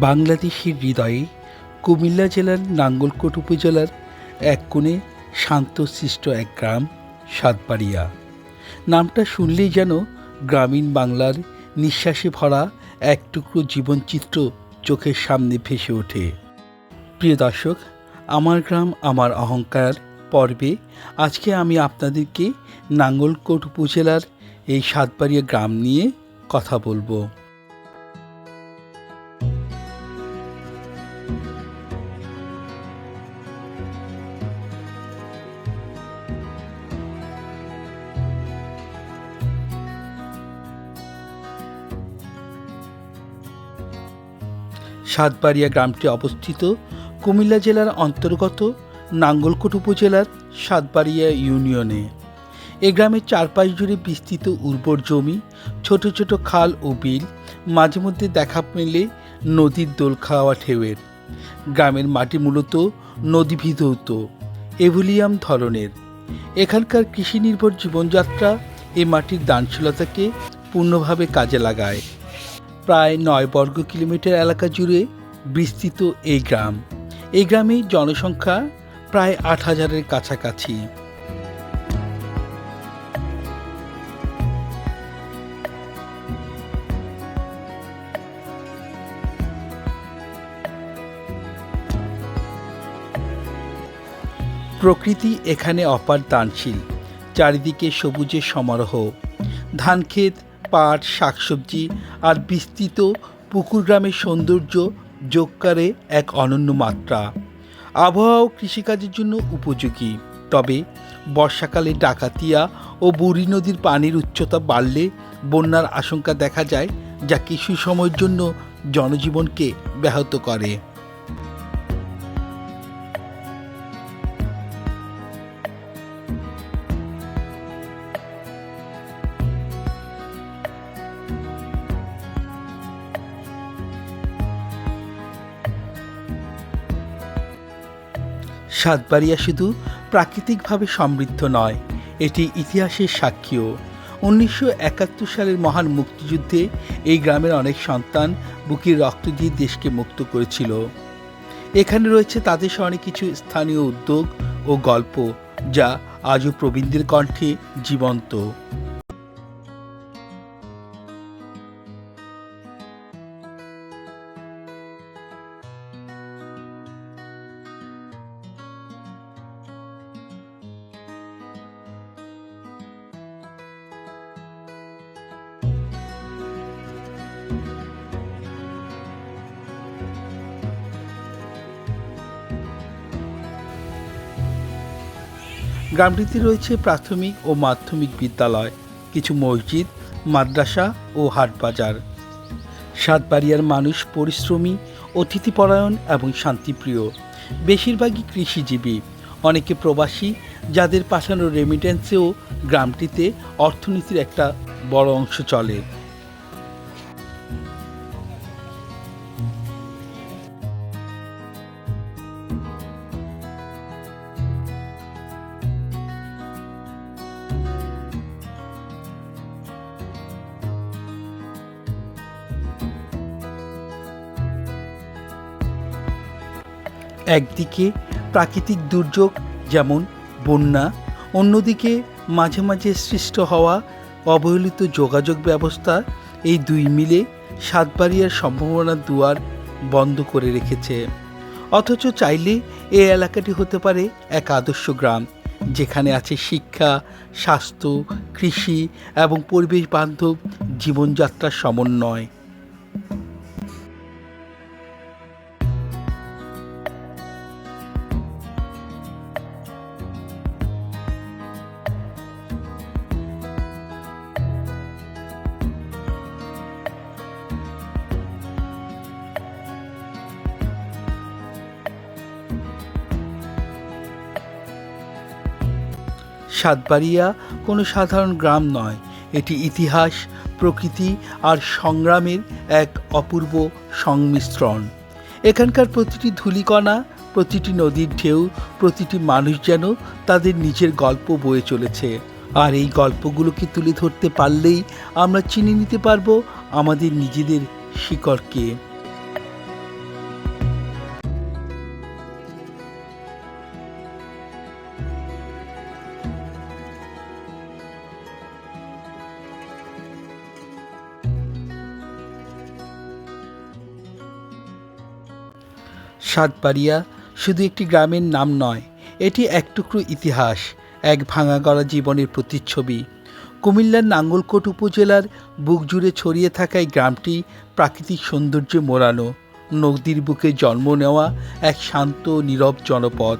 বাংলাদেশের হৃদয়ে কুমিল্লা জেলার নাঙ্গলকোট উপজেলার এক কোণে শান্তশিষ্ট এক গ্রাম সাতবাড়িয়া। নামটা শুনলেই যেন গ্রামীণ বাংলার নিঃশ্বাসে ভরা এক টুকরো জীবনচিত্র চোখের সামনে ভেসে ওঠে। প্রিয় দর্শক, আমার গ্রাম, আমার অহংকার পর্বে আজকে আমি আপনাদেরকে নাঙ্গলকোট উপজেলার এই সাতবাড়িয়া গ্রাম নিয়ে কথা বলব। সাতবাড়িয়া গ্রামটি অবস্থিত কুমিল্লা জেলার অন্তর্গত নাঙ্গলকোট উপজেলার সাতবাড়িয়া ইউনিয়নে। এ গ্রামের চারপাশ জুড়ে বিস্তৃত উর্বর জমি, ছোট ছোট খাল ও বিল, মাঝে মধ্যে দেখা মেলে নদীর দোল খাওয়া ঢেউয়ের। গ্রামের মাটি মূলত নদীভিধৌত এভুলিয়াম ধরনের। এখানকার কৃষি নির্ভর জীবনযাত্রা এই মাটির দানশীলতাকে পূর্ণভাবে কাজে লাগায়। প্রায় নয় বর্গ কিলোমিটার এলাকা জুড়ে বিস্তৃত এই গ্রাম। এই গ্রামে জনসংখ্যা প্রায় আট হাজারের কাছাকাছি। প্রকৃতি এখানে অপার দানশীল, চারিদিকে সবুজের সমারোহ। ধানক্ষেত পাট, শাকসবজি আর বিস্তৃত পুকুর গ্রামের সৌন্দর্য যোগ করে এক অনন্য মাত্রা। আবহাওয়াও কৃষিকাজের জন্য উপযোগী। তবে বর্ষাকালে ডাকাতিয়া ও বুড়ি নদীর পানির উচ্চতা বাড়লে বন্যার আশঙ্কা দেখা যায়, যা কিছু সময়ের জন্য জনজীবনকে ব্যাহত করে। সাতবাড়িয়া শুধু প্রাকৃতিকভাবে সমৃদ্ধ নয়, এটি ইতিহাসের সাক্ষীও। উনিশশো একাত্তর সালের মহান মুক্তিযুদ্ধে এই গ্রামের অনেক সন্তান বুকির রক্ত দিয়ে দেশকে মুক্ত করেছিল। এখানে রয়েছে তাদের স্মরণে কিছু স্থানীয় উদ্যোগ ও গল্প, যা আজও প্রবীণদের কণ্ঠে জীবন্ত। গ্রামটিতে রয়েছে প্রাথমিক ও মাধ্যমিক বিদ্যালয়, কিছু মসজিদ, মাদ্রাসা ও হাটবাজার সাতবাড়িয়ার মানুষ পরিশ্রমী, অতিথিপরায়ণ এবং শান্তিপ্রিয়। বেশিরভাগই কৃষিজীবী। অনেকে প্রবাসী যাদের পাঠানো রেমিটেন্সেও গ্রামটিতে অর্থনীতির একটা বড় অংশ চলে। একদিকে প্রাকৃতিক দুর্যোগ যেমন বন্যা, অন্যদিকে মাঝে মাঝে সৃষ্ট হওয়া অবহেলিত যোগাযোগ ব্যবস্থা, এই দুই মিলে সাতবাড়িয়ার সম্ভাবনার দুয়ার বন্ধ করে রেখেছে। অথচ চাইলে এই এলাকাটি হতে পারে এক আদর্শ গ্রাম, যেখানে আছে শিক্ষা, স্বাস্থ্য, কৃষি এবং পরিবেশ বান্ধব জীবনযাত্রার সমন্বয়। সাতবাড়িয়া কোনো সাধারণ গ্রাম নয়। এটি ইতিহাস, প্রকৃতি আর সংগ্রামের এক অপূর্ব সংমিশ্রণ। এখানকার প্রতিটি ধূলিকণা, প্রতিটি নদীর ঢেউ, প্রতিটি মানুষ যেন তাদের নিজের গল্প বয়ে চলেছে। আর এই গল্পগুলোকে তুলে ধরতে পারলেই আমরা চিনে নিতে পারব আমাদের নিজেদের শিকড়কে। সাতবাড়িয়া শুধু একটি গ্রামের নাম নয়, এটি এক টুকরো ইতিহাস, এক ভাঙা গড়া জীবনের প্রতিচ্ছবি। কুমিল্লার নাঙ্গলকোট উপজেলার বুক জুড়ে ছড়িয়ে থাকা এই গ্রামটি প্রাকৃতিক সৌন্দর্যে মোড়ানো, নদীর বুকে জন্ম নেওয়া এক শান্ত নীরব জনপদ।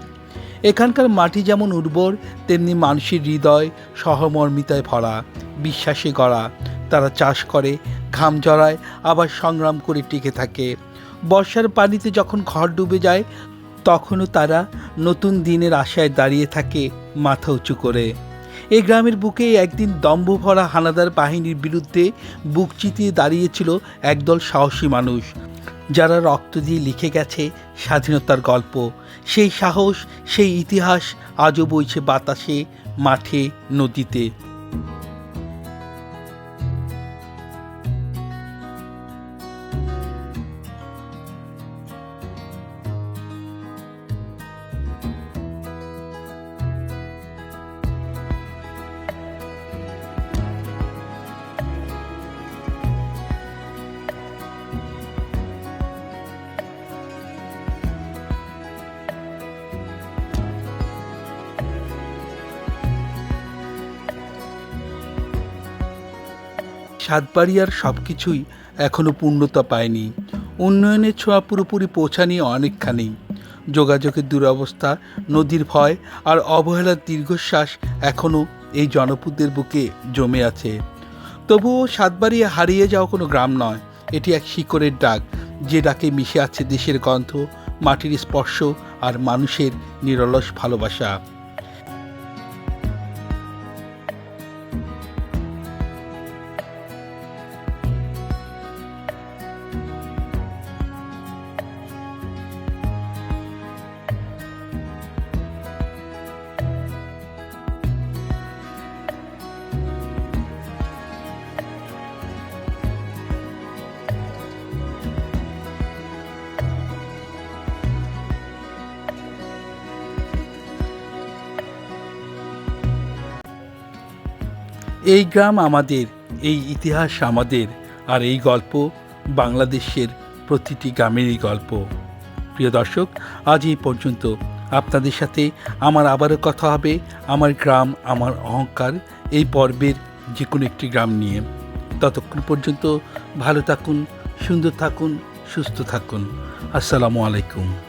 এখানকার মাটি যেমন উর্বর, তেমনি মানুষের হৃদয় সহমর্মিতায় ভরা, বিশ্বাসে গড়া। তারা চাষ করে, ঘাম জড়ায়, আবার সংগ্রাম করে টিকে থাকে। বর্ষার পানিতে যখন ঘর ডুবে যায়, তখনও তারা নতুন দিনের আশায় দাঁড়িয়ে থাকে মাথা উঁচু করে। এই গ্রামের বুকে একদিন দম্ভ ভরা হানাদার বাহিনীর বিরুদ্ধে বুক চিতিয়ে দাঁড়িয়েছিল একদল সাহসী মানুষ। যারা রক্ত দিয়ে লিখে গেছে স্বাধীনতার গল্প। সেই সাহস, সেই ইতিহাস আজও বইছে বাতাসে, মাঠে, নদীতে। সাতবাড়িয়ার সব কিছুই এখনও পূর্ণতা পায়নি। উন্নয়নের ছোঁয়া পুরোপুরি পৌঁছানি অনেকখানি। যোগাযোগের দুরবস্থা, নদীর ভয় আর অবহেলার দীর্ঘশ্বাস এখনও এই জনপদের বুকে জমে আছে। তবুও সাতবাড়িয়া হারিয়ে যাওয়া কোনো গ্রাম নয়, এটি এক শিকড়ের ডাক, যে ডাকে মিশে আছে দেশের গন্ধ, মাটির স্পর্শ আর মানুষের নিরলস ভালোবাসা। এই গ্রাম আমাদের, এই ইতিহাস আমাদের, আর এই গল্প বাংলাদেশের প্রতিটি গ্রামেরই গল্প। প্রিয় দর্শক, আজ এই পর্যন্ত আপনাদের সাথে আমার আবারও কথা হবে, আমার গ্রাম, আমার অহংকার, এই পর্বের যে কোনো একটি গ্রাম নিয়ে। ততক্ষণ পর্যন্ত ভালো থাকুন, সুন্দর থাকুন, সুস্থ থাকুন। আসসালামু আলাইকুম।